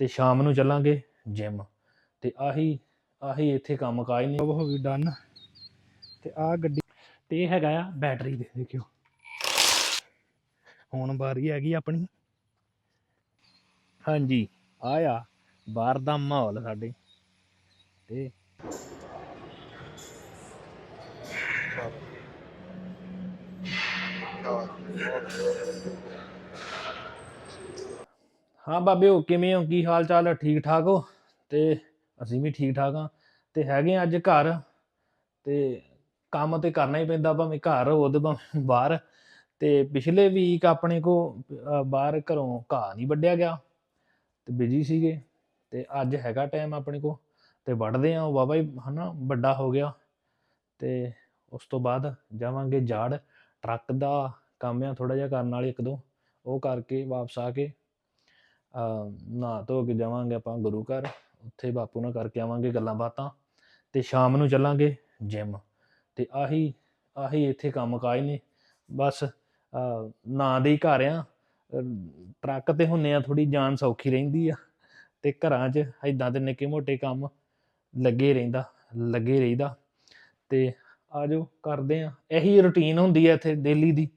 ਤੇ ਸ਼ਾਮ ਨੂੰ ਚੱਲਾਂਗੇ ਜਿਮ ਤੇ ਆਹੀ ਆਹੀ ਇੱਥੇ ਕੰਮ ਕਾਜ ਨਹੀਂ ਉਹ ਹੋ ਗਈ ਡਨ ਤੇ ਆ ਗੱਡੀ ਤੇ ਇਹ ਹੈਗਾ ਆ ਬੈਟਰੀ ਦੇ ਦੇਖਿਓ। ਹੁਣ ਵਾਰੀ ਹੈਗੀ ਆਪਣੀ। ਹਾਂਜੀ ਆਇਆ ਬਾਹਰ ਦਾ ਮਾਹੌਲ ਸਾਡੇ। ਤੇ ਹਾਂ ਬਾਬੇ ਹੋ ਕਿਵੇਂ ਹੋ? ਕੀ ਹਾਲ ਚਾਲ? ਹੈ ਠੀਕ ਠਾਕ ਹੋ? ਤੇ ਅਸੀਂ ਵੀ ਠੀਕ ਠਾਕ ਹਾਂ। ਤੇ ਹੈਗੇ ਹਾਂ ਅੱਜ ਘਰ। ਤੇ ਕੰਮ ਤੇ ਕਰਨਾ ਹੀ ਪੈਂਦਾ ਭਾਵੇਂ ਘਰ ਹੋਵੇ ਤੇ ਭਾਵੇਂ ਬਾਹਰ। ਤੇ ਪਿਛਲੇ ਵੀਕ ਆਪਣੇ ਕੋ ਬਾਹਰ ਘਰੋਂ ਘਾਹ ਨਹੀਂ ਵੱਢਿਆ ਗਿਆ। ਤੇ ਬਿਜ਼ੀ ਸੀਗੇ। ਤੇ ਅੱਜ ਹੈਗਾ ਟਾਈਮ ਆਪਣੇ ਕੋ ਤੇ ਵੱਢਦੇ ਆ ਵਾਵਾ ਹੀ ਹਨਾ, ਵੱਡਾ ਹੋ ਗਿਆ। ਤੇ ਉਸ ਤੋਂ ਬਾਅਦ ਜਾਵਾਂਗੇ ਜਾੜ। ਟਰੱਕ ਦਾ ਕੰਮ ਆ ਥੋੜਾ ਜਿਹਾ ਕਰਨ ਵਾਲੇ ਇੱਕ ਦੋ। ਉਹ ਕਰਕੇ ਵਾਪਸ ਆ ਕੇ ਨਾ ਧੋ ਕੇ ਜਾਵਾਂਗੇ ਆਪਾਂ ਗੁਰੂ ਘਰ, ਉੱਥੇ ਬਾਪੂ ਨਾਲ ਕਰਕੇ ਆਵਾਂਗੇ ਗੱਲਾਂ ਬਾਤਾਂ ਤੇ ਸ਼ਾਮ ਨੂੰ ਚੱਲਾਂਗੇ ਜਿਮ ਤੇ ਆਹੀ ਆਹੀ ਇੱਥੇ ਕੰਮ ਕਾਜ ਨੇ। ਬਸ ਨਾਂ ਦੇ ਹੀ ਘਰ ਆ। ਟਰੱਕ ਤੇ ਹੁੰਨੇ ਆ ਥੋੜੀ ਜਾਨ ਸੌਖੀ ਰਹਿੰਦੀ ਆ ਤੇ ਘਰਾਂ 'ਚ ਐਦਾਂ ਦੇ ਨਿੱਕੇ ਮੋਟੇ ਕੰਮ ਲੱਗੇ ਰਹਿੰਦਾ, ਲੱਗੇ ਰਹੀਦਾ। ਤੇ ਆਜੋ ਕਰਦੇ ਆ, ਇਹੀ ਰੁਟੀਨ ਹੁੰਦੀ ਆ ਇੱਥੇ ਡੇਲੀ ਦੀ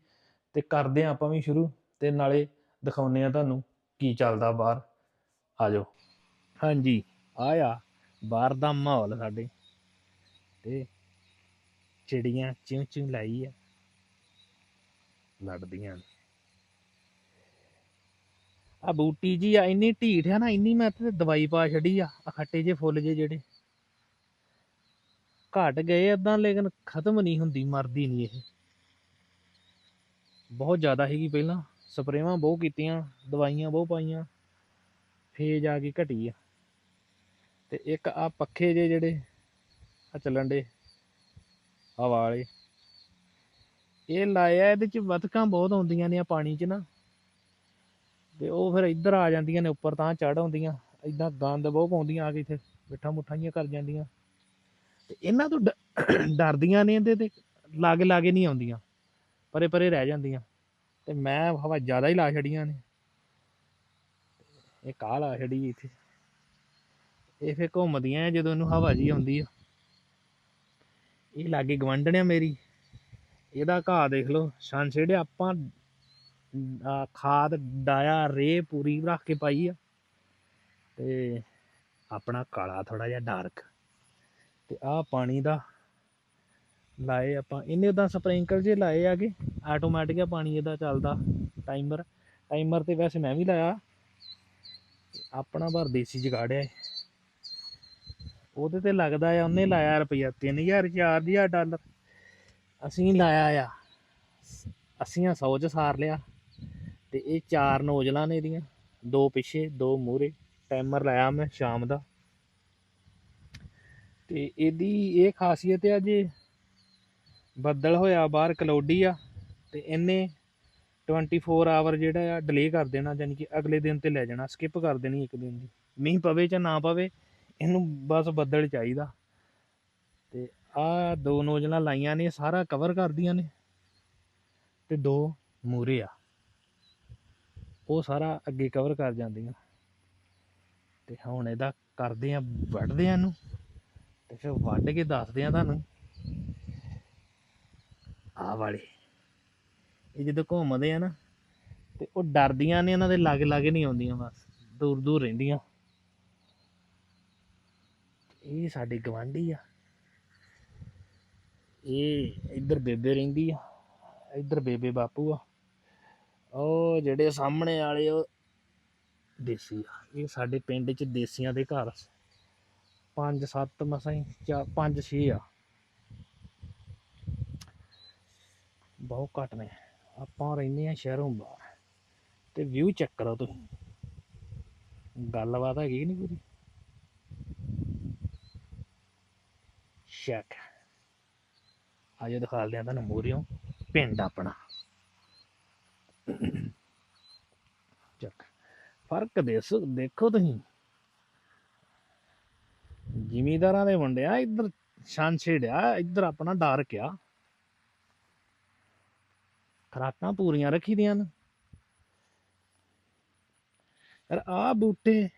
ਤੇ ਕਰਦੇ ਆ ਆਪਾਂ ਵੀ ਸ਼ੁਰੂ ਤੇ ਨਾਲੇ ਦਿਖਾਉਨੇ ਆ ਤੁਹਾਨੂੰ। ਕੀ ਚੱਲਦਾ ਬਾਹਰ? ਆਜੋ ਹਾਂਜੀ ਆਇਆ। ਬਾਹਰ ਦਾ ਮਾਹੌਲ ਸਾਡੇ। ਤੇ ਚਿੜੀਆਂ ਚਿਉਂ ਚਿਉਂ ਲਾਈ ਆ। ਲੜਦੀਆਂ ਨੇ। ਆ ਬੂਟੀ ਜੀ ਆ ਇੰਨੀ ਢੀਠ ਆ ਨਾ ਇੰਨੀ ਮੈਂ ਤੇ ਦਵਾਈ ਪਾ ਛੱਡੀ ਆ। ਆ ਖੱਟੇ ਜੇ ਫੁੱਲ ਜੇ ਜਿਹੜੇ। ਘਟ ਗਏ ਏਦਾਂ ਲੇਕਿਨ ਖਤਮ ਨਹੀਂ ਹੁੰਦੀ ਮਰਦੀ ਨਹੀਂ ਇਹ। ਬਹੁਤ ਜ਼ਿਆਦਾ ਸੀਗੀ ਪਹਿਲਾਂ। ਸਪਰੇਵਾਂ ਬਹੁਤ ਕੀਤੀਆਂ, ਦਵਾਈਆਂ ਬਹੁਤ ਪਾਈਆਂ ਫੇਜ ਆ ਕੇ ਘਟੀ ਆ। ਤੇ ਇੱਕ ਆ ਪੱਖੇ ਜੇ ਜਿਹੜੇ ਆ ਚੱਲਣ ਦੇ ਹਵਾ ਵਾਲੇ। ਇਹ ਲਾਇਆ, ਇਹਦੇ ਚ ਬਤਕਾਂ ਬਹੁਤ ਆਉਂਦੀਆਂ ਨੇ ਆ ਪਾਣੀ ਚ ਨਾ। ਤੇ ਉਹ ਫਿਰ ਇੱਧਰ ਆ ਜਾਂਦੀਆਂ ਨੇ, ਉੱਪਰ ਤਾਂ ਚੜ ਆਉਂਦੀਆਂ। ਇਦਾਂ ਗੰਦ ਬਹੁਤ ਪਾਉਂਦੀਆਂ ਆ ਕੇ ਇੱਥੇ, ਮਿੱਠਾ ਮੁੱਠਾ ਜਿਹੀਆਂ ਕਰ ਜਾਂਦੀਆਂ। ਤੇ ਇਹਨਾਂ ਤੋਂ ਡਰਦੀਆਂ ਨੇ ਇਹਦੇ ਤੇ ਲਾਗੇ ਲਾਗੇ ਨਹੀਂ ਆਉਂਦੀਆਂ। ਪਰੇ ਪਰੇ ਰਹਿ ਜਾਂਦੀਆਂ। ਤੇ ਮੈਂ ਹਵਾ ਜ਼ਿਆਦਾ ਹੀ ਲਾ ਛੜੀਆਂ ਨੇ। ਇਹ ਕਾਹ ਲਾ ਛੜੀ ਇੱਥੇ। ਇਹ ਫੇ ਘੁੰਮਦੀਆਂ ਆ ਜਦੋਂ ਇਹਨੂੰ ਹਵਾ ਜੀ ਆਉਂਦੀ ਆ। ਇਹ ਲਾਗੇ ਗਵੰਡਣਿਆ ਮੇਰੀ। ਇਹਦਾ ਘਾਹ ਦੇਖ ਲਓ ਛਾਂਛੇੜੇ ਆਪਾਂ ਖਾਦ, ਡਾਇਆ ਰੇ ਪੂਰੀ ਰੱਖ ਕੇ ਪਾਈ ਆ। ਤੇ ਆਪਣਾ ਕਾਲਾ ਥੋੜਾ ਜਿਹਾ ਡਾਰਕ। ਤੇ ਆਹ ਪਾਣੀ ਦਾ ਲਾਏ ਆਪਾਂ। ਇਹਨੇ ਉਦਾਂ ਸਪ੍ਰਿੰਕਲ ਜੇ ਲਾਏ ਆਗੇ ਆਟੋਮੈਟਿਕ ਆ ਪਾਣੀ ਇਹਦਾ ਚੱਲਦਾ ਟਾਈਮਰ ਟਾਈਮਰ ਤੇ ਵੈਸੇ ਮੈਂ ਵੀ ਲਾਇਆ। ਆਪਣਾ ਭਰ ਦੇਸੀ ਜਗਾੜਿਆ ਉਹਦੇ ਤੇ ਲੱਗਦਾ ਆ, ਉਹਨੇ ਲਾਇਆ ਰੁਪਈਆ 3000 4000 ਡਾਲਰ। ਅਸੀਂ ਲਾਇਆ ਆ। ਅਸੀਂ 100 ਚ ਸਾਰ ਲਿਆ। ਤੇ ਇਹ ਚਾਰ ਨੋਜ਼ਲਾਂ ਨੇ ਇਹਦੀਆਂ। ਦੋ ਪਿੱਛੇ, ਦੋ ਮੂਹਰੇ। ਟਾਈਮਰ ਲਾਇਆ ਮੈਂ ਸ਼ਾਮ ਦਾ। ਤੇ ਇਹਦੀ ਇਹ ਖਾਸੀਅਤ ਆ ਜੇ ਬੱਦਲ ਹੋਇਆ ਬਾਹਰ ਕਲੌਡੀ ਆ, ਤੇ ਇਹਨੇ 24 ਆਵਰ ਜਿਹੜਾ ਆ ਡਿਲੇ ਕਰ ਦੇਣਾ ਯਾਨੀ ਕਿ ਅਗਲੇ ਦਿਨ ਤੇ ਲੈ ਜਾਣਾ ਸਕਿਪ ਕਰ ਦੇਣੀ ਇੱਕ ਦਿਨ ਦੀ। ਮੀਂਹ ਪਵੇ ਜਾਂ ਨਾ ਪਵੇ, ਇਹਨੂੰ ਬਸ ਬੱਦਲ ਚਾਹੀਦਾ। ਤੇ ਆ ਦੋ ਨੋਜ਼ਲਾਂ ਲਾਈਆਂ ਨੇ, ਸਾਰਾ ਕਵਰ ਕਰਦੀਆਂ ਨੇ, ਤੇ ਦੋ ਮੂਰੇ ਆ। ਉਹ ਸਾਰਾ ਅੱਗੇ ਕਵਰ ਕਰ ਜਾਂਦੀਆਂ। ਤੇ ਹੁਣ ਇਹਦਾ ਕਰਦੇ ਆ, ਵੱਢਦੇ ਆ ਇਹਨੂੰ, ਤੇ ਫਿਰ ਵੱਢ ਕੇ ਦੱਸਦੇ ਆ ਤੁਹਾਨੂੰ। ਆਹ ਵਾਲੇ। ਇਹ ਜਦੋਂ ਘੁੰਮਦੇ ਆ ਨਾ, ਤੇ ਉਹ ਡਰਦੀਆਂ ਨੇ, ਇਹਨਾਂ ਦੇ ਲਾਗੇ ਲਾਗੇ ਨਹੀਂ ਆਉਂਦੀਆਂ, ਬਸ ਦੂਰ ਦੂਰ ਰਹਿੰਦੀਆਂ। ਇਹ ਸਾਡੇ ਗਵਾਂਢੀ ਆ। ਇਹ ਇੱਧਰ ਬੇਬੇ ਰਹਿੰਦੀ ਆ, ਇੱਧਰ ਬੇਬੇ ਬਾਪੂ ਆ। ਉਹ ਜਿਹੜੇ ਸਾਹਮਣੇ ਵਾਲੇ, ਉਹ ਦੇਸੀ ਆ। ਇਹ ਸਾਡੇ ਪਿੰਡ 'ਚ ਦੇਸੀਆਂ ਦੇ ਘਰ ਪੰਜ ਸੱਤ ਮਸਾਂ ਹੀ ਚਾ ਪੰਜ ਛੇ ਆ। ਬਹੁਤ ਘੱਟ ਨੇ। ਆਪਾਂ ਰਹਿੰਦੇ ਆ ਸ਼ਹਿਰੋਂ ਬਾਹਰ। ਤੇ ਵਿਊ ਚੈੱਕ ਕਰੋ ਤੁਸੀਂ। ਗੱਲਬਾਤ ਹੈਗੀ ਨਹੀਂ ਪੂਰੀ? ਚੈੱਕ ਆਜੋ ਦਿਖਾਲਦੇ ਆ ਤੁਹਾਨੂੰ ਮੂਹਰਿਓਂ ਪਿੰਡ ਆਪਣਾ। ਚੱਕ ਫ਼ਰਕ ਦੇਸ, ਦੇਖੋ ਤੁਸੀਂ। ਜ਼ਿਮੀਦਾਰਾਂ ਦੇ ਵੰਡਿਆ ਇੱਧਰ ਛਾਂਛੇੜ ਆ ਇੱਧਰ ਆਪਣਾ ਡਾਰਕ ਆ ਖਰਾਕਾਂ ਪੂਰੀਆਂ ਰੱਖੀ ਦੀਆਂ ਨੇ। ਯਾਰ ਆ ਬੂਟੇ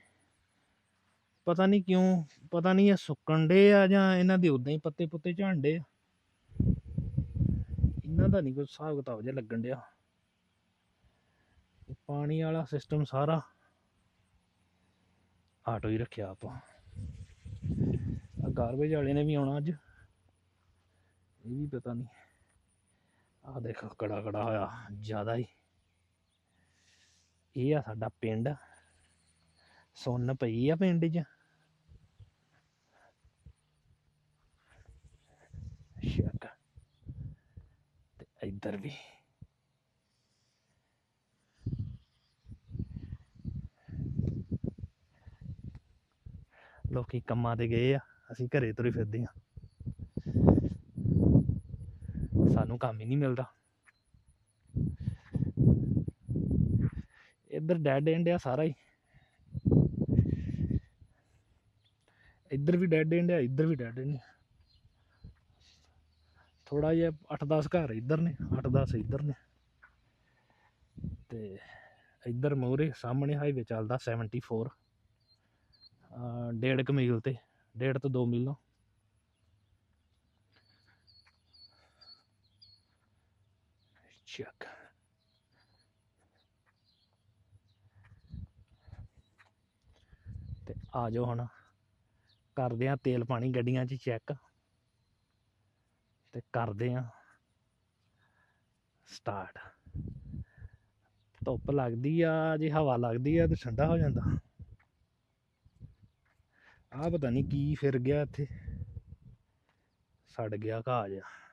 ਪਤਾ ਨਹੀਂ ਕਿਉਂ, ਪਤਾ ਨਹੀਂ ਇਹ ਸੁੱਕਣ ਡੇ ਆ ਜਾਂ ਇਹਨਾਂ ਦੇ ਉਦਾਂ ਹੀ ਪੱਤੇ ਪੁੱਤੇ ਝਾਂਡੇ ਆ। ਇਹਨਾਂ ਦਾ ਨਹੀਂ ਕੋਈ ਹਿਸਾਬ ਕਿਤਾਬ ਜਿਹਾ ਲੱਗਣ ਡਿਆ। ਪਾਣੀ ਵਾਲਾ ਸਿਸਟਮ ਸਾਰਾ ਆਟੋ ਹੀ ਰੱਖਿਆ ਆਪਾਂ। ਗਾਰਬੇਜ ਵਾਲੇ ਨੇ ਵੀ ਆਉਣਾ ਅੱਜ। ਇਹ ਵੀ ਪਤਾ ਨਹੀਂ। ਆ ਦੇਖੋ ਕੜਾ ਕੜਾ ਹੋਇਆ, ਜ਼ਿਆਦਾ ਹੀ। ਇਹ ਆ ਸਾਡਾ ਪਿੰਡ। ਸੁੰਨ ਪਈ ਆ ਪਿੰਡ 'ਚ। ਸ਼ੱਕ। ਤੇ ਇੱਧਰ ਵੀ। ਲੋਕੀ ਕੰਮਾਂ ਤੇ ਗਏ ਆ, ਅਸੀਂ ਘਰੇ ਤੁਰੇ ਫਿਰਦੇ ਆ। ਸਾਨੂੰ ਕੰਮ ਹੀ ਨਹੀਂ ਮਿਲਦਾ। ਇੱਧਰ ਡੈਡ ਐਂਡ ਆ ਸਾਰਾ ਹੀ। ਇੱਧਰ ਵੀ ਡੈਡ ਐਂਡ ਆ, ਇੱਧਰ ਵੀ ਡੈਡ ਐਂਡ ਥੋੜਾ ਜਿਹਾ 8-10 ਘਰ ਇੱਧਰ ਨੇ 8-10 ਇੱਧਰ ਨੇ। ਤੇ ਇੱਧਰ ਮੋਰੇ ਸਾਹਮਣੇ ਹਾਈਵੇ ਚੱਲਦਾ 74 ਅਹ ਡੇਢ ਕੁ ਮੀਲ ਤੇ, ਡੇਢ ਤੋਂ 2 ਮੀਲਾਂ ਚੱਕ ਤੇ ਆ ਜਾਓ ਹੁਣ। ਕਰਦੇ ਆ ਤੇਲ ਪਾਣੀ ਗੱਡੀਆਂ 'ਚ ਚੈੱਕ ਤੇ ਕਰਦੇ ਆ। ਸਟਾਰਟ ਧੁੱਪ ਲੱਗਦੀ ਆ, ਜੇ ਹਵਾ ਲੱਗਦੀ ਆ ਤੇ ਠੰਡਾ ਹੋ ਜਾਂਦਾ। ਆ ਪਤਾ ਨਹੀਂ ਕੀ ਫਿਰ ਗਿਆ ਇੱਥੇ। ਸੜ ਗਿਆ ਘਾਹ ਜਿਹਾ।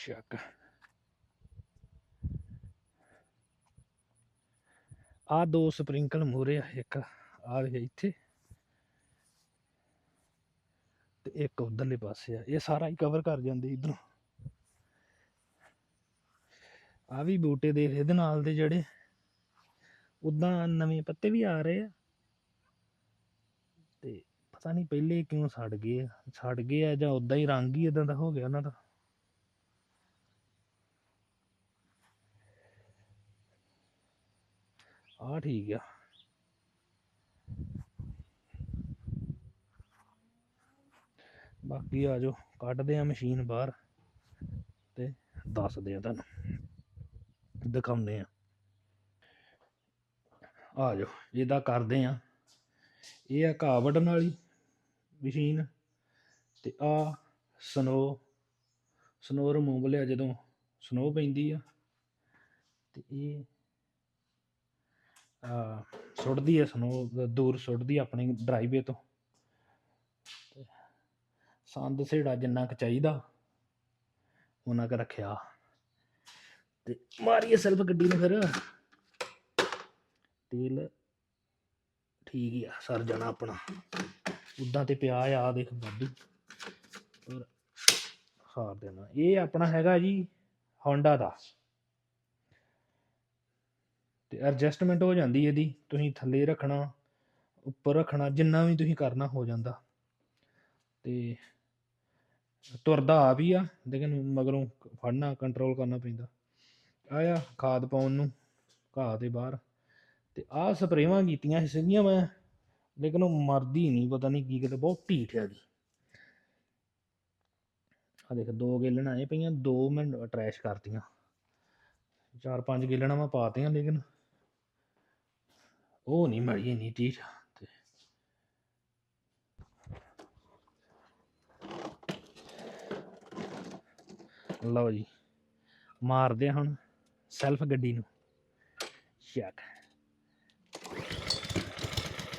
ਸ਼ੱਕ ਆ ਦੋ ਸਪ੍ਰਿੰਕਲ ਮੂਰੇ ਆ ਇੱਕ ਆ ਵੇ ਇੱਥੇ ਤੇ ਇੱਕ ਉਧਰਲੇ ਪਾਸੇ ਆ ਇਹ ਸਾਰਾ ਹੀ ਕਵਰ ਕਰ ਜਾਂਦੇ ਇਧਰੋਂ ਆ ਵੀ ਬੂਟੇ ਦੇਖ ਇਹਦੇ ਨਾਲ ਦੇ ਜਿਹੜੇ ਉਦਾਂ ਨਵੇਂ ਪੱਤੇ ਵੀ ਆ ਰਹੇ ਆ ਤੇ ਪਤਾ ਨਹੀਂ ਪਹਿਲੇ ਕਿਉਂ ਸੜ ਗਏ ਸੜ ਗਏ ਆ ਜਾਂ ਉਦਾਂ ਹੀ ਰੰਗ ਹੀ ਇਦਾਂ ਦਾ ਹੋ ਗਿਆ ਉਹਨਾਂ ਦਾ ਆ ਠੀਕ ਆ। ਬਾਕੀ ਆ ਜਾਓ, ਕੱਢਦੇ ਆ ਮਸ਼ੀਨ ਬਾਹਰ ਤੇ ਦੱਸਦੇ ਆ ਤੁਹਾਨੂੰ, ਦਿਖਾਉਂਦੇ ਆ। ਆ ਜਾਓ ਇਹਦਾ ਕਰਦੇ ਆ। ਇਹ ਆ ਘਾਹ ਵੱਢਣ ਵਾਲੀ ਮਸ਼ੀਨ ਤੇ ਆ ਸਨੋ ਸਨੋ ਰਿਮੂਵਲ ਆ ਜਦੋਂ ਸਨੋ ਪੈਂਦੀ ਆ ਤੇ ਇਹ ਸੁੱਟਦੀ ਹੈ ਸਨੋ ਦੂਰ ਸੁੱਟਦੀ ਆਪਣੇ ਡਰਾਈਵੇ ਤੋਂ। ਸੰਦ ਸੇੜਾ ਜਿੰਨਾ ਕੁ ਚਾਹੀਦਾ, ਉਹਨਾਂ ਕ ਰੱਖਿਆ। ਤੇ ਮਾਰੀਏ ਸੈਲਫ ਗੱਡੀ ਨੂੰ ਫਿਰ। ਤੇਲ ਠੀਕ ਹੀ ਆ, ਸਰ ਜਾਣਾ ਆਪਣਾ। ਉਦਾਂ ਤੇ ਪਿਆ ਆ ਦੇਖ ਵਾਧੂ ਪਰ ਸਾਰ ਦੇਣਾ। ਇਹ ਆਪਣਾ ਹੈਗਾ ਜੀ ਹੋਂਡਾ ਦਾ। ਤੇ ਐਡਜਸਟਮੈਂਟ ਹੋ ਜਾਂਦੀ ਇਹਦੀ, ਤੁਸੀਂ ਥੱਲੇ ਰੱਖਣਾ, ਉੱਪਰ ਰੱਖਣਾ, ਜਿੰਨਾ ਵੀ ਤੁਸੀਂ ਕਰਨਾ ਹੋ ਜਾਂਦਾ। ਤੇ ਤੁਰਦਾ ਆ ਵੀ ਆ, ਲੇਕਿਨ ਮਗਰੋਂ ਫੜਨਾ ਕੰਟਰੋਲ ਕਰਨਾ ਪੈਂਦਾ। ਆਇਆ ਖਾਦ ਪਾਉਣ ਨੂੰ, ਘਾਹ ਦੇ ਬਾਹਰ। ਤੇ ਆਹ ਸਪਰੇਵਾਂ ਕੀਤੀਆਂ ਸੀਗੀਆਂ ਮੈਂ, ਲੇਕਿਨ ਉਹ ਮਰਦੀ ਨਹੀਂ, ਪਤਾ ਨਹੀਂ ਕੀ ਕਿਤੇ, ਬਹੁਤ ਢੀਠ ਆ ਦੀ ਆ ਦੇਖ, ਦੋ ਗੇਲਣਾ ਇਹ ਪਈਆਂ, ਦੋ ਮੈਂ ਟਰੈਸ਼ ਕਰਤੀਆਂ। ਚਾਰ ਪੰਜ ਗੇਲਣਾ ਮੈਂ ਪਾਤੀਆਂ, ਲੇਕਿਨ ਉਹ ਨਹੀਂ ਮੜੀ ਨਹੀਂ ਢੀਠ ਤੇ ਲਓ ਜੀ ਮਾਰਦੇ ਆ ਹੁਣ ਸੈਲਫ ਗੱਡੀ ਨੂੰ। ਚੱਕ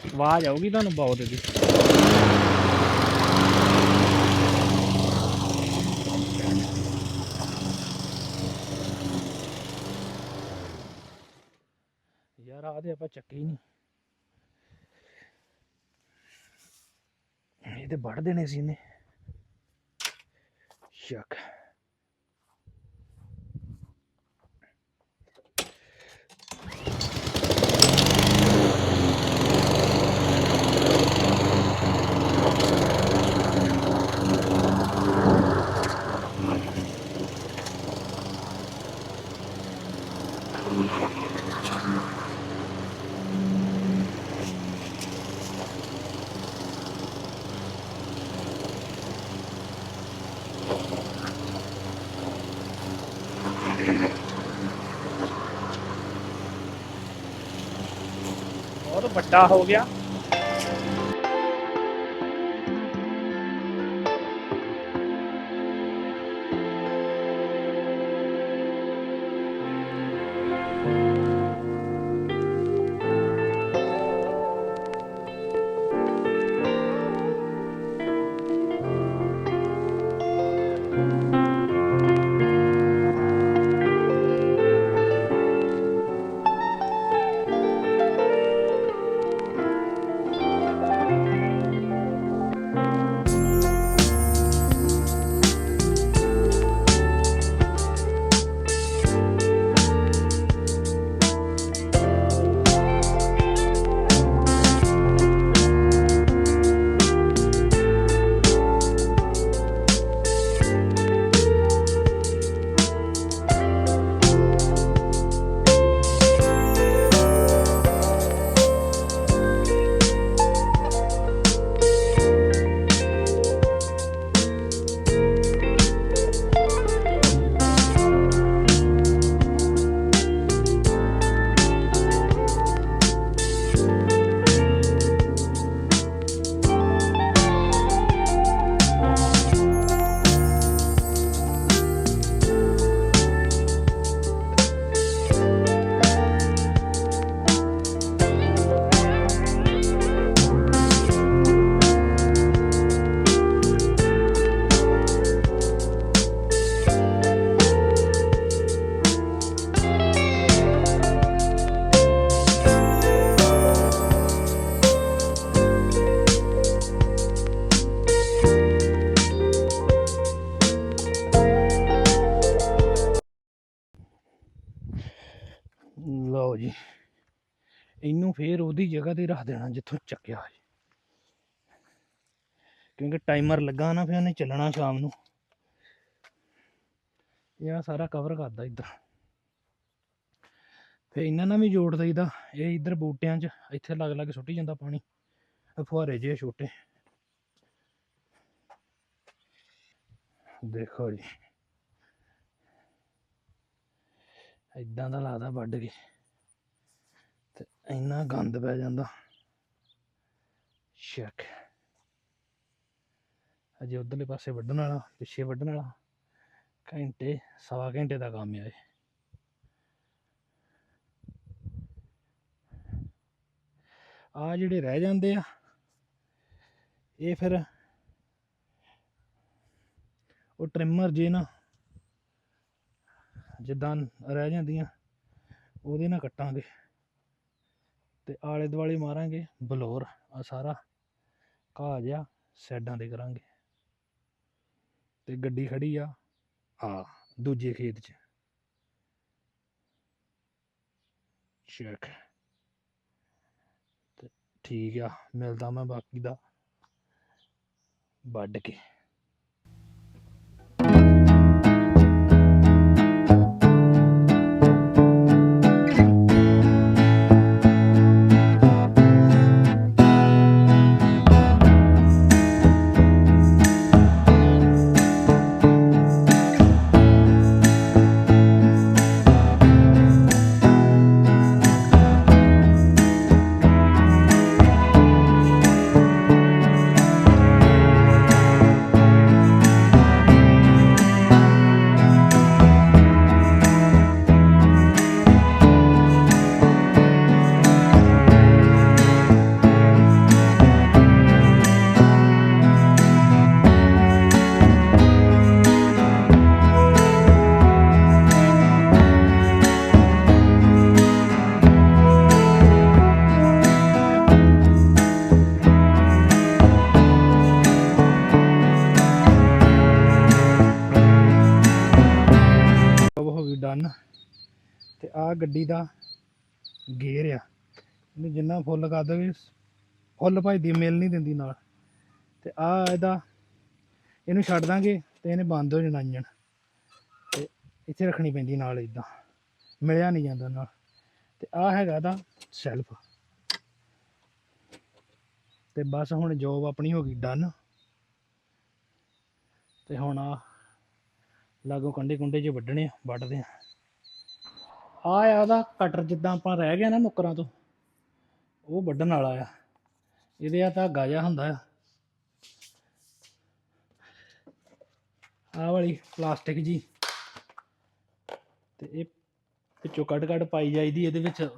ਆਵਾਜ਼ ਆਊਗੀ ਤੁਹਾਨੂੰ ਬਹੁਤ ਇਹਦੀ ਯਾਰ ਆਹ ਤੇ ਆਪਾਂ ਚੱਕੇ ਹੀ ਨਹੀਂ। ਇਹ ਤੇ ਵੱਢ ਦੇਣੇ ਸੀ ਇਹਨੇ। ਸ਼ੱਕ ਬਹੁਤ ਵੱਡਾ ਹੋ ਗਿਆ। ਫੇਰ ਉਹਦੀ ਜਗ੍ਹਾ ਤੇ ਰੱਖ ਦੇਣਾ ਜਿੱਥੋਂ ਚੱਕਿਆ ਸੀ ਕਿਉਂਕਿ ਟਾਈਮਰ ਲੱਗਾ ਨਾ, ਫਿਰ ਉਹਨੇ ਚੱਲਣਾ ਸ਼ਾਮ ਨੂੰ। ਇਹ ਆਹ ਸਾਰਾ ਕਵਰ ਕਰਦਾ ਇੱਧਰ। ਫੇ ਇਹਨਾਂ ਨਾਲ ਵੀ ਜੋੜ ਦਈਦਾ। ਇਹ ਇੱਧਰ ਬੂਟਿਆਂ 'ਚ, ਇੱਥੇ ਲੱਗ ਲੱਗ ਸੁੱਟੀ ਜਾਂਦਾ ਪਾਣੀ। ਫੁਹਾਰੇ ਜਿਹੇ ਛੋਟੇ। ਦੇਖੋ ਜੀ। ਇਦਾਂ ਦਾ ਲਾਦਾ ਵੱਢ ਕੇ। ਇੰਨਾ ਗੰਦ ਪੈ ਜਾਂਦਾ। ਸ਼ੱਕ। ਅਜੇ ਉਧਰਲੇ ਪਾਸੇ ਵੱਢਣ ਵਾਲਾ, ਪਿੱਛੇ ਵੱਢਣ ਵਾਲਾ, ਘੰਟੇ, ਸਵਾ ਘੰਟੇ ਦਾ ਕੰਮ ਆ ਆ ਜਿਹੜੇ ਰਹਿ ਜਾਂਦੇ ਆ, ਇਹ ਫਿਰ ਉਹ ਟ੍ਰਿਮਰ ਜੇ ਨਾ, ਜਿੱਦਾਂ ਰਹਿ ਜਾਂਦੀਆਂ, ਉਹਦੇ ਨਾਲ ਕੱਟਾਂਗੇ। ਤੇ ਆਲੇ ਦੁਆਲੇ ਮਾਰਾਂਗੇ, ਬਲੌਰ, ਆ ਸਾਰਾ ਘਾਹ ਜਿਹਾ ਸਾਈਡਾਂ ਤੇ ਕਰਾਂਗੇ। ਤੇ ਗੱਡੀ ਖੜੀ ਆ ਆ ਦੂਜੇ ਖੇਤ 'ਚ। ਚੈੱਕ। ਤੇ ਠੀਕ ਆ, ਮਿਲਦਾ ਮੈਂ ਬਾਕੀ ਦਾ ਵੱਢ ਕੇ। ਗੇਰ ਆ। ਇਹਨੂੰ ਜਿੰਨਾ ਫੁੱਲ ਕਰ ਦੇਵੇ, ਫੁੱਲ ਭਜਦੀ ਮਿਲ ਨਹੀਂ ਦਿੰਦੀ ਨਾਲ। ਤੇ ਆ ਇਹਦਾ, ਇਹਨੂੰ ਛੱਡ ਦਾਂਗੇ ਤੇ ਇਹਨੇ ਬੰਦ ਹੋ ਜਾਣਾ ਇੰਜਣ। ਤੇ ਇੱਥੇ ਰੱਖਣੀ ਪੈਂਦੀ ਨਾਲ ਇਦਾਂ ਮਿਲਿਆ ਨਹੀਂ ਜਾਂਦਾ ਨਾਲ। ਤੇ ਆ ਹੈਗਾ ਦਾ ਸੈਲਫ ਤੇ ਬਸ ਹੁਣ ਜੋਬ ਆਪਣੀ ਹੋ ਗਈ ਡਨ ਤੇ ਹੁਣ ਆ ਲਾਗੋ ਕੰਡੇ ਕੁੰਡੇ 'ਚ ਵੱਢਣੇ ਆ, ਵੱਢਦੇ ਆ। ਆ ਆ ਉਹਦਾ ਕਟਰ ਜਿੱਦਾਂ ਆਪਾਂ ਰਹਿ ਗਿਆ ਨਾ ਨੁੱਕਰਾਂ ਤੋਂ, ਉਹ ਵੱਢਣ ਵਾਲਾ ਆ। ਇਹਦੇ ਆ ਧਾਗਾ ਜਿਹਾ ਹੁੰਦਾ ਆ। ਆਹ ਵਾਲੀ ਪਲਾਸਟਿਕ ਜੀ। ਤੇ ਇਹ ਵਿੱਚੋਂ ਕੱਢ ਕੱਢ ਪਾਈ ਜਾਈਦੀ, ਇਹਦੇ ਵਿੱਚ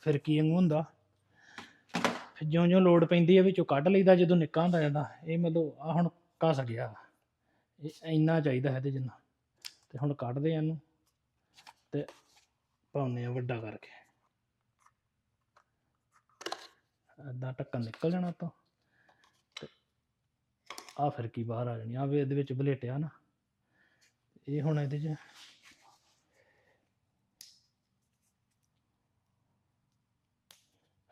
ਫਿਰਕੀ ਵਾਂਗੂ ਹੁੰਦਾ। ਫਿਰ ਜਿਉਂ ਜਿਉਂ ਲੋਡ ਪੈਂਦੀ ਹੈ ਵਿੱਚੋਂ ਕੱਢ ਲਈਦਾ, ਜਦੋਂ ਨਿੱਕਾ ਹੁੰਦਾ ਜਾਂਦਾ, ਇਹ ਮਤਲਬ ਆ ਹੁਣ ਘਸ ਗਿਆ। ਇਹ ਇੰਨਾ ਚਾਹੀਦਾ ਇਹਦੇ ਜਿੰਨਾ। ਤੇ ਹੁਣ ਕੱਢਦੇ ਆ ਇਹਨੂੰ। ਤੇ ਪਾਉਂਦੇ ਆ ਵੱਡਾ ਕਰਕੇ। ਏਦਾਂ ਢੱਕਣ ਨਿਕਲ ਜਾਣਾ ਤੋਂ ਤੇ ਫਿਰ ਕੀ ਬਾਹਰ ਆ ਜਾਣੀ ਆ ਵੀ ਇਹਦੇ ਵਿੱਚ ਬਲੇਟਿਆ ਨਾ। ਇਹ ਹੁਣ ਇਹਦੇ 'ਚ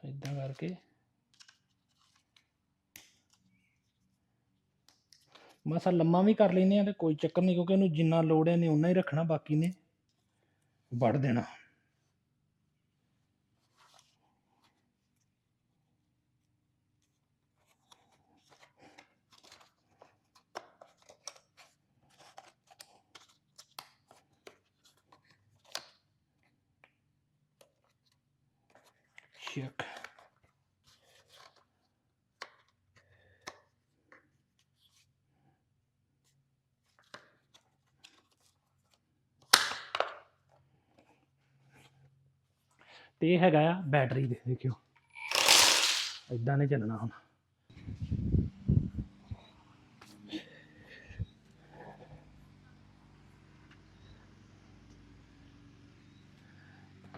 ਇਦਾਂ ਕਰਕੇ ਮਸਾ ਲੰਮਾ ਵੀ ਕਰ ਲੈਨੇ ਆ ਤੇ ਕੋਈ ਚੱਕਰ ਨਹੀਂ ਕਿਉਂਕਿ ਉਹਨੂੰ ਜਿੰਨਾ ਲੋੜ ਹੈ ਨੇ ਉਨਾ ਹੀ ਰੱਖਣਾ, ਬਾਕੀ ਨੇ ਵੜ ਦੇਣਾ check ਤੇ ਇਹ ਹੈਗਾ ਆ ਬੈਟਰੀ ਦੇ, ਦੇਖਿਓ। ਇਦਾਂ ਨੇ ਚੱਲਣਾ ਹੁਣ।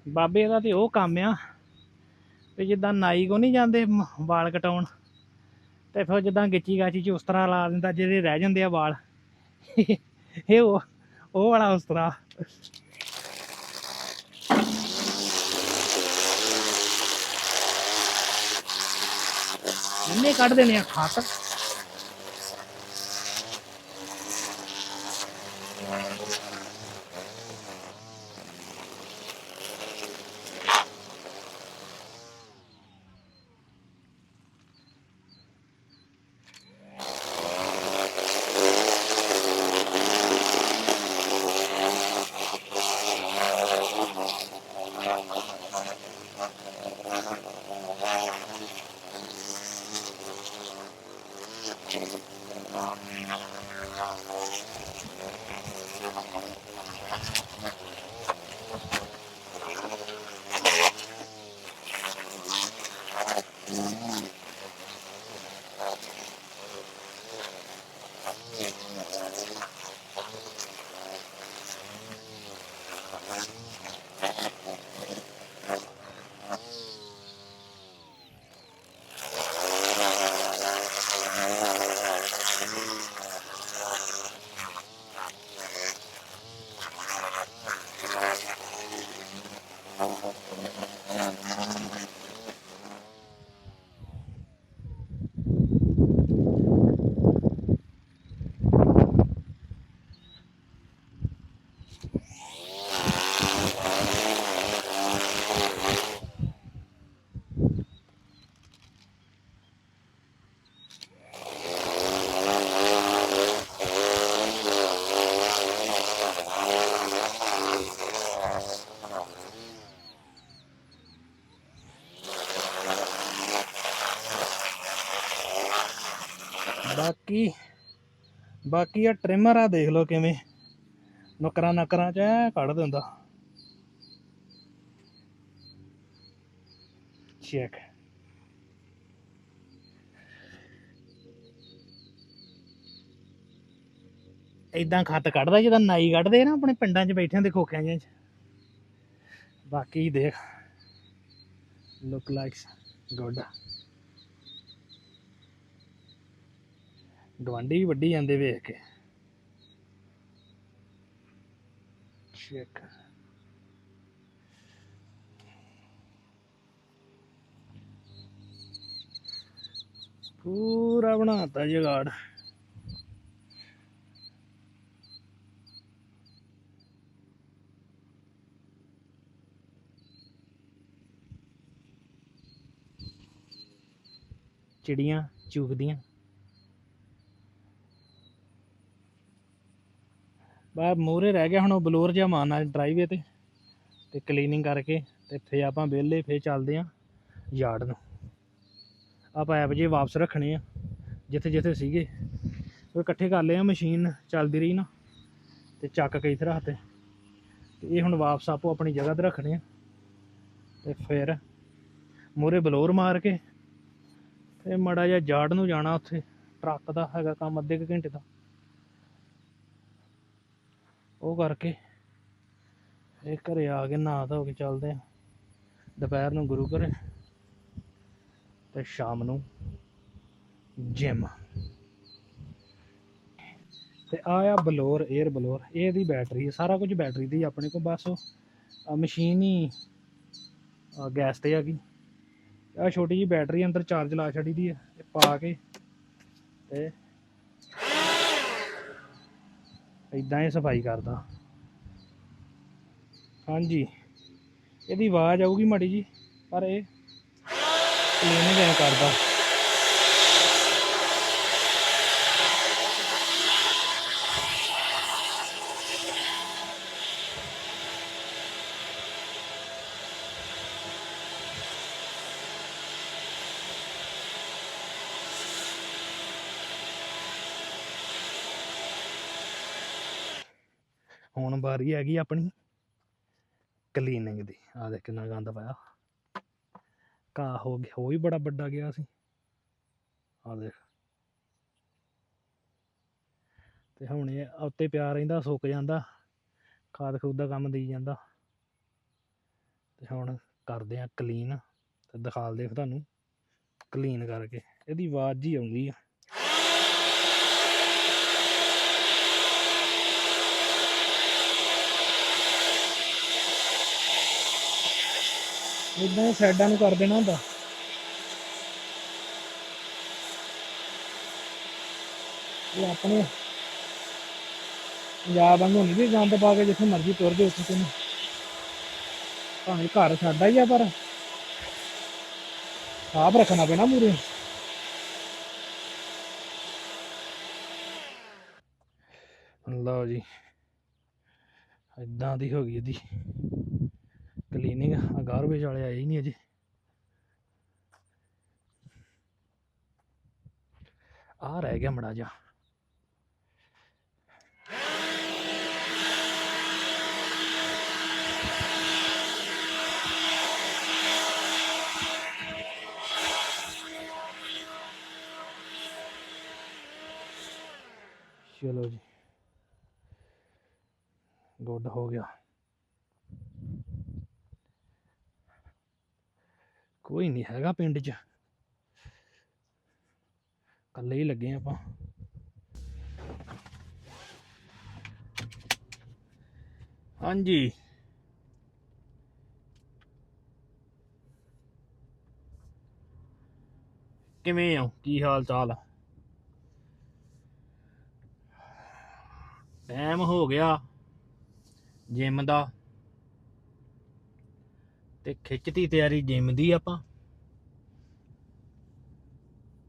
ਬਾਬੇ ਦਾ ਤੇ ਉਹ ਕੰਮ ਆ, ਵੀ ਜਿੱਦਾਂ ਨਾਈ ਕੋ ਨਹੀਂ ਜਾਂਦੇ ਵਾਲ ਕਟਾਉਣ, ਤੇ ਫਿਰ ਜਿੱਦਾਂ ਗਿੱਚੀ ਗਾਚੀ ਚ ਉਸ ਤਰ੍ਹਾਂ ਲਾ ਦਿੰਦਾ, ਜਿਹੜੇ ਰਹਿ ਜਾਂਦੇ ਆ ਵਾਲ। ਇਹ ਉਹ ਉਹ ਵਾਲਾ ਉਸ ਤਰ੍ਹਾਂ। ਇੰਨੇ ਕੱਢ ਦੇਣੇ ਆ? ਖਾਤ ਬਾਕੀ ਬਾਕੀ ਆ ਟ੍ਰਿਮਰ ਆ ਦੇਖ ਲਓ ਕਿਵੇਂ। ਨੁਕਰਾਂ ਨਕਰਾਂ ਚ ਕੱਢ ਦਿੰਦਾ। ਚੈੱਕ ਇਦਾਂ ਖੱਤ ਕੱਢਦਾ ਜਿੱਦਾਂ ਨਾਈ ਕੱਢਦੇ ਨਾ ਆਪਣੇ ਪਿੰਡਾਂ 'ਚ ਬੈਠਿਆਂ ਦੇ ਖੋਖਿਆਂ ਜਿਹਾਂ 'ਚ। ਬਾਕੀ ਦੇਖ। ਲੁੱਕ ਲਾਈਕਸ ਗੁੱਡ ਗਵਾਂਢੀ ਵੀ ਵੱਢੀ ਜਾਂਦੇ ਵੇਖ ਕੇ। ਚੈੱਕ ਪੂਰਾ ਬਣਾਤਾ ਜਗਾੜ। ਚਿੜੀਆਂ ਚੁਗਦੀਆਂ। ਬਾ ਮੂਹਰੇ ਰਹਿ ਗਿਆ ਹੁਣ ਉਹ ਬਲੋਰ ਜਿਹਾ ਮਾਰਨਾ ਡਰਾਈਵੇ ਤੇ ਤੇ ਕਲੀਨਿੰਗ ਕਰਕੇ ਤੇ ਫੇ ਆਪਾਂ ਵਿਹਲੇ ਫੇ ਚੱਲਦੇ ਆ ਯਾਰਡ ਨੂੰ। ਆਪਾਂ ਐਪ ਜੇ ਵਾਪਸ ਰੱਖਣੇ ਆ, ਜਿੱਥੇ ਜਿੱਥੇ ਸੀਗੇ। ਉਹ ਇਕੱਠੇ ਕਰ ਲਏ ਆ ਮਸ਼ੀਨ ਚੱਲਦੀ ਰਹੀ ਨਾ, ਤੇ ਚੱਕ ਕੇ ਇੱਥੇ ਰੱਖਤੇ ਤੇ। ਇਹ ਹੁਣ ਵਾਪਸ ਆਪੋ ਆਪਣੀ ਜਗ੍ਹਾ ਤੇ ਰੱਖਣੇ ਆ। ਤੇ ਫਿਰ ਮੂਹਰੇ ਬਲੋਰ ਮਾਰ ਕੇ, ਤੇ ਮੜਾ ਜਿਹਾ ਜਾੜ ਨੂੰ ਜਾਣਾ ਉੱਥੇ, ਟਰੱਕ ਦਾ ਹੈਗਾ ਕੰਮ ਅੱਧੇ ਕੁ ਘੰਟੇ ਦਾ। ਉਹ ਕਰਕੇ ਇਹ ਘਰੇ ਆ ਕੇ ਨਹਾ ਧੋ ਕੇ ਚੱਲਦੇ ਆ। ਦੁਪਹਿਰ ਨੂੰ ਗੁਰੂ ਘਰ ਤੇ ਸ਼ਾਮ ਨੂੰ ਜਿਮ ਤੇ ਆ ਆ ਬਲੋਰ 에ਅਰ ਬਲੋਰ, ਇਹ ਦੀ ਬੈਟਰੀ ਹੈ ਸਾਰਾ ਕੁਝ ਬੈਟਰੀ ਦੀ ਆਪਣੇ ਕੋਲ ਬਸ ਉਹ ਮਸ਼ੀਨ ਹੀ ਗੈਸ ਤੇ ਹੈਗੀ ਆ ਛੋਟੀ ਜੀ ਬੈਟਰੀ ਅੰਦਰ ਚਾਰਜ ਲਾ ਛੱਡੀ ਦੀ ਹੈ ਪਾ ਕੇ ਤੇ ਇਦਾਂ ਹੀ ਸਫ਼ਾਈ ਕਰਦਾ। ਹਾਂਜੀ। ਇਹਦੀ ਆਵਾਜ਼ ਆਊਗੀ ਮਾੜੀ ਜੀ, ਪਰ ਇਹ ਕਲੀਨ ਐ ਕਰਦਾ। ਹੁਣ ਵਾਰੀ ਹੈਗੀ ਆਪਣੀ। ਕਲੀਨਿੰਗ ਦੀ। ਆ ਦੇਖ ਕਿੰਨਾ ਗੰਦ ਪਾਇਆ। ਘਾਹ ਹੋ ਗਿਆ, ਉਹ ਵੀ ਬੜਾ ਵੱਡਾ ਗਿਆ ਸੀ। ਆ ਦੇਖ। ਤੇ ਹੁਣ ਇਹ ਉੱਤੇ ਪਿਆ ਰਹਿੰਦਾ, ਸੁੱਕ ਜਾਂਦਾ। ਖਾਦ ਖੂਦ ਦਾ ਕੰਮ ਦੇਈ ਜਾਂਦਾ। ਤੇ ਹੁਣ ਕਰਦੇ ਆ ਕਲੀਨ ਤੇ ਦਿਖਾਲਦੇ ਫਿਰ ਤੁਹਾਨੂੰ। ਕਲੀਨ ਕਰਕੇ। ਇਹਦੀ ਆਵਾਜ਼ ਜੀ ਆਉਂਦੀ ਆ। ਇਦਾਂ ਸਾਈਡਾਂ ਨੂੰ ਕਰ ਦੇਣਾ ਹੁੰਦਾ। ਇਹ ਆਪਣੇ ਪੰਜਾਬ ਵਾਂਗੂ ਨਹੀਂ ਵੀ ਗੰਦ ਪਾ ਕੇ ਜਿੱਥੇ ਮਰਜ਼ੀ ਤੁਰ ਜਾਓ ਉੱਥੇ ਤੈਨੂੰ ਭਾਵੇਂ ਘਰ ਸਾਡਾ ਹੀ ਆ ਪਰ ਸਾਫ਼ ਰੱਖਣਾ ਪੈਣਾ ਮੂਰੇ ਲਓ ਜੀ ਇਦਾਂ ਦੀ ਹੋ ਗਈ ਇਹਦੀ। ਕਲੀਨਿੰਗ ਆ ਗਾਰਬੇਜ ਵਾਲੇ ਆਏ ਹੀ ਨਹੀਂ ਅਜੇ। ਆ ਰਹਿ ਗਿਆ ਮੜਾ ਜਾ ਚਲੋ ਜੀ। ਗੁੱਡ ਹੋ ਗਿਆ। ਕੋਈ ਨਹੀਂ ਹੈਗਾ ਪਿੰਡ 'ਚ। ਇਕੱਲੇ ਹੀ ਲੱਗੇ ਆਪਾਂ। ਹਾਂਜੀ। ਕਿਵੇਂ ਹੋ? ਕੀ ਹਾਲ ਚਾਲ ਆ ਟਾਈਮ ਹੋ ਗਿਆ। ਜਿਮ ਦਾ। ਤੇ ਖਿੱਚਤੀ ਤਿਆਰੀ ਜਿਮ ਦੀ ਆਪਾਂ?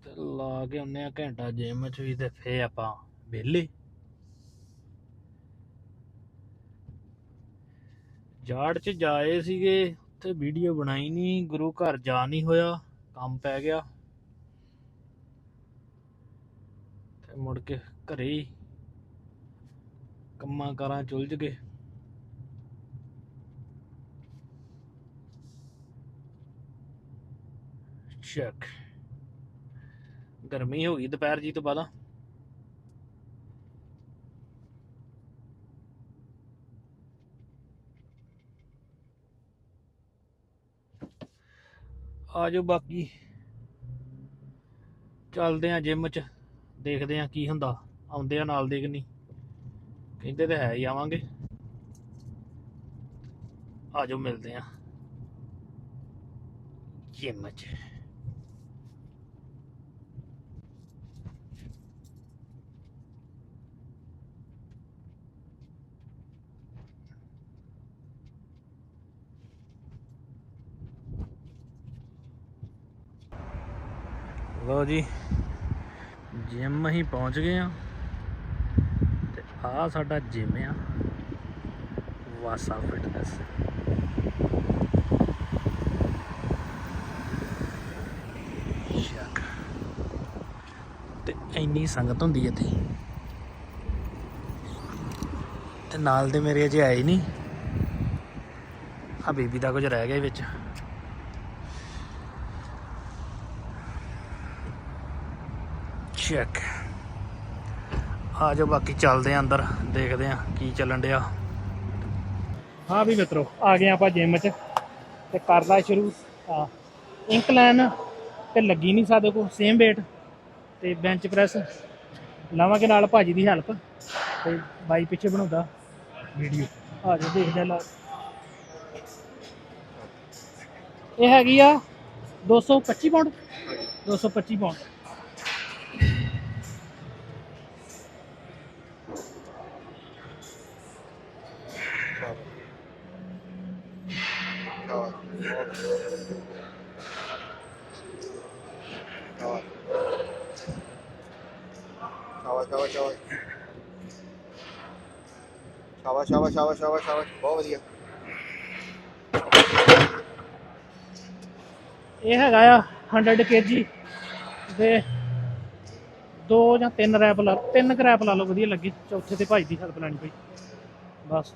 ਤੇ ਲਾ ਕੇ ਆਉਂਦੇ ਆ ਘੰਟਾ ਜਿਮ ਚ ਵੀ ਤੇ ਫੇ ਆਪਾਂ ਵਿਹਲੇ। ਜਾੜ ਚ ਜਾਏ ਸੀਗੇ, ਉੱਥੇ ਵੀਡੀਓ ਬਣਾਈ ਨਹੀਂ ਗੁਰੂ ਘਰ ਜਾ ਨਹੀਂ ਹੋਇਆ, ਕੰਮ ਪੈ ਗਿਆ। ਤੇ ਮੁੜ ਕੇ ਘਰੇ ਕੰਮਾਂ ਕਾਰਾਂ ਚੁਲਝ ਗਏ। ਚੱਕ ਗਰਮੀ ਹੋ ਗਈ ਦੁਪਹਿਰ ਜੀ ਤੋਂ ਬਾਅਦ ਆ ਜਾਓ ਬਾਕੀ ਚੱਲਦੇ ਆ ਜਿਮ ਚ ਦੇਖਦੇ ਆ ਕੀ ਹੁੰਦਾ ਆਉਂਦੇ ਆ ਨਾਲ ਦੇ ਕਿ ਨਹੀਂ ਕਹਿੰਦੇ ਤੇ ਹੈ ਹੀ ਆਵਾਂਗੇ ਆ ਜਾਓ ਮਿਲਦੇ ਆ ਜਿਮ ਚ ਲਓ ਜੀ ਜਿਮ ਅਸੀਂ ਪਹੁੰਚ ਗਏ ਆ ਤੇ ਆ ਸਾਡਾ ਜਿਮ ਆ ਵਾਸਾ ਫਿਟਨੈਸ ਸ਼ੱਕ। ਤੇ ਇੰਨੀ ਸੰਗਤ ਹੁੰਦੀ ਇੱਥੇ। ਤੇ ਨਾਲ ਦੇ ਮੇਰੇ ਅਜੇ ਆਏ ਨਹੀਂ ਆ ਬੀਬੀ ਦਾ ਕੁਝ ਰਹਿ ਗਿਆ ਵਿੱਚ। ਚੈੱਕ ਆ ਜਾਓ, ਬਾਕੀ ਚੱਲਦੇ ਆ ਅੰਦਰ, ਦੇਖਦੇ ਆ ਕੀ ਚੱਲਣ ਡਿਆ। ਹਾਂ ਵੀ ਮਿੱਤਰੋ, ਆ ਗਏ ਆਪਾਂ ਜਿਮ 'ਚ ਤੇ ਕਰਦਾ ਸ਼ੁਰੂ। ਆ ਇੰਕਲਾਈਨ ਤੇ ਲੱਗੀ ਨਹੀਂ ਸਾਡੇ ਕੋਲ ਸੇਮ weight ਤੇ ਬੈਂਚ ਪ੍ਰੈਸ ਲਾਵਾਂਗੇ ਨਾਲ ਭਾਜੀ ਦੀ ਹੈਲਪ ਤੇ ਬਾਈ ਪਿੱਛੇ ਬਣਾਉਂਦਾ ਵੀਡੀਓ ਆ ਜਾਓ, ਦੇਖਦੇ ਆ ਲਾ ਇਹ ਹੈਗੀ ਆ 225 ਪਾਉਂਡ 225 ਪਾਉਂਡ 100 kg ਦੇ ਦੋ ਜਾਂ ਤਿੰਨ ਰੈਪ ਲਾ ਤਿੰਨ ਕੁ ਰੈਪ ਲਾ ਲਓ, ਵਧੀਆ ਲੱਗੇ। ਚੌਥੇ ਤੇ ਭਾਈ ਦੀ ਹੈਲਪ ਲੈਣੀ ਪਈ। ਬਸ।